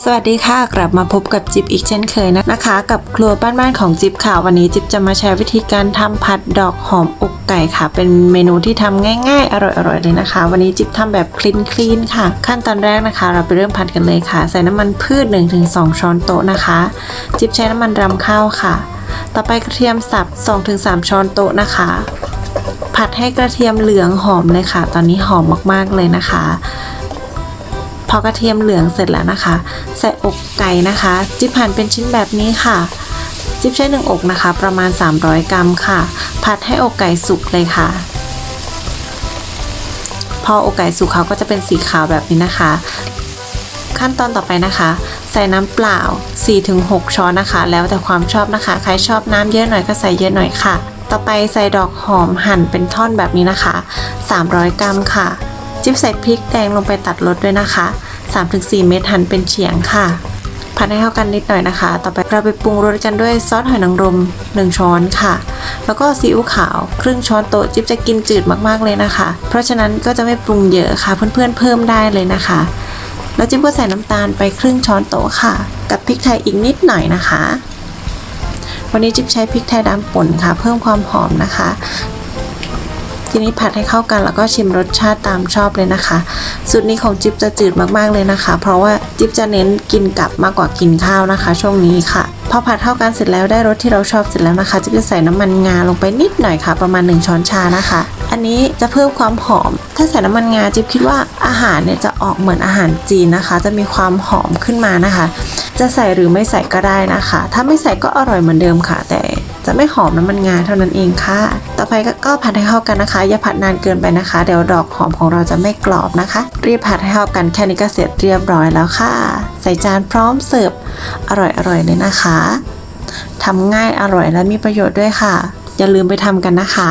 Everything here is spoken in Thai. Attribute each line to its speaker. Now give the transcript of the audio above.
Speaker 1: สวัสดีค่ะ กลับมาพบกับจิ๊บอีกเช่นเคยนะคะ กับครัวบ้านๆของจิ๊บค่ะ วันนี้จิ๊บจะมาแชร์วิธีการทำผัดดอกหอมอกไก่ค่ะ เป็นเมนูที่ทำง่ายๆ อร่อยๆเลยนะคะ วันนี้จิ๊บทำแบบคลีนๆค่ะ ขั้นตอนแรกนะคะ เราไปเริ่มผัดกันเลยค่ะ ใส่น้ำมันพืช 1-2 ช้อนโต๊ะนะคะ จิ๊บใช้น้ำมันรำข้าวค่ะ ต่อไปกระเทียมสับ 2-3 ช้อนโต๊ะนะคะ ผัดให้กระเทียมเหลืองหอมเลยค่ะ ตอนนี้หอมมากๆเลยนะคะ พอกระเทียมเหลืองเสร็จแล้วนะคะ ใส่อกไก่นะคะ จิ๊บหั่นเป็นชิ้นแบบนี้ค่ะ จิ๊บใช้หนึ่งอกนะคะ ประมาณ 300 กรัมค่ะ ผัดให้อกไก่สุกเลยค่ะ พออกไก่สุกเขาก็จะเป็นสีขาวแบบนี้นะคะ ขั้นตอนต่อไปนะคะ ใส่น้ำเปล่า 4-6 ช้อนนะคะ แล้วแต่ความชอบนะคะ ใครชอบน้ำเยอะหน่อยก็ใส่เยอะหน่อยค่ะ ต่อไปใส่ดอกหอมหั่นเป็นท่อนแบบนี้นะคะ 300 กรัมค่ะจิ๊บใส่พริกแดงลงไปตัดรสด้วยนะคะ 3-4 เม็ดหั่นเป็นเฉียงค่ะ ผัดให้เข้ากันนิดหน่อยนะคะ ต่อไปเราไปปรุงรสกันด้วยซอสหอยนางรม 1 ช้อนค่ะ แล้วก็ซีอิ๊วขาวครึ่งช้อนโต๊ะจิ๊บจะกินจืดมากๆเลยนะคะ เพราะฉะนั้นก็จะไม่ปรุงเยอะค่ะ เพื่อนๆเพิ่มได้เลยนะคะ แล้วจิ๊บก็ใส่น้ำตาลไปครึ่งช้อนโต๊ะค่ะ กับพริกไทยอีกนิดหน่อยนะคะวันนี้จิ๊บใช้พริกไทยดำป่นค่ะ เพิ่มความหอมนะคะ ทีนี้ผัดให้เข้ากันแล้วก็ชิมรสชาติตามชอบเลยนะคะ สูตรนี้ของจิ๊บจะจืดมากๆเลยนะคะ เพราะว่าจิ๊บจะเน้นกินกับมากกว่ากินข้าวนะคะ ช่วงนี้ค่ะพอผัดเข้ากันเสร็จแล้วได้รสที่เราชอบเสร็จแล้วนะคะจิ๊บจะใส่น้ำมันงาลงไปนิดหน่อยค่ะ ประมาณ 1 ช้อนชานะคะ อันนี้จะเพิ่มความหอม ถ้าใส่น้ำมันงาจิ๊บคิดว่าอาหารเนี่ยจะออกเหมือนอาหารจีนนะคะ จะมีความหอมขึ้นมานะคะ จะใส่หรือไม่ใส่ก็ได้นะคะ ถ้าไม่ใส่ก็อร่อยเหมือนเดิมค่ะ แต่จะไม่หอมน้ำมันงาเท่านั้นเองค่ะ ต่อไปก็ ก็ผัดให้เข้ากันนะคะ อย่าผัดนานเกินไปนะคะ เดี๋ยวดอกหอมของเราจะไม่กรอบนะคะ รีบผัดให้เข้ากันแค่นี้ก็เสร็จเรียบร้อยแล้วค่ะ ใส่จานพร้อมเสิร์ฟอร่อยๆเลยนะคะทำง่ายอร่อยและมีประโยชน์ด้วยค่ะ อย่าลืมไปทำกันนะคะ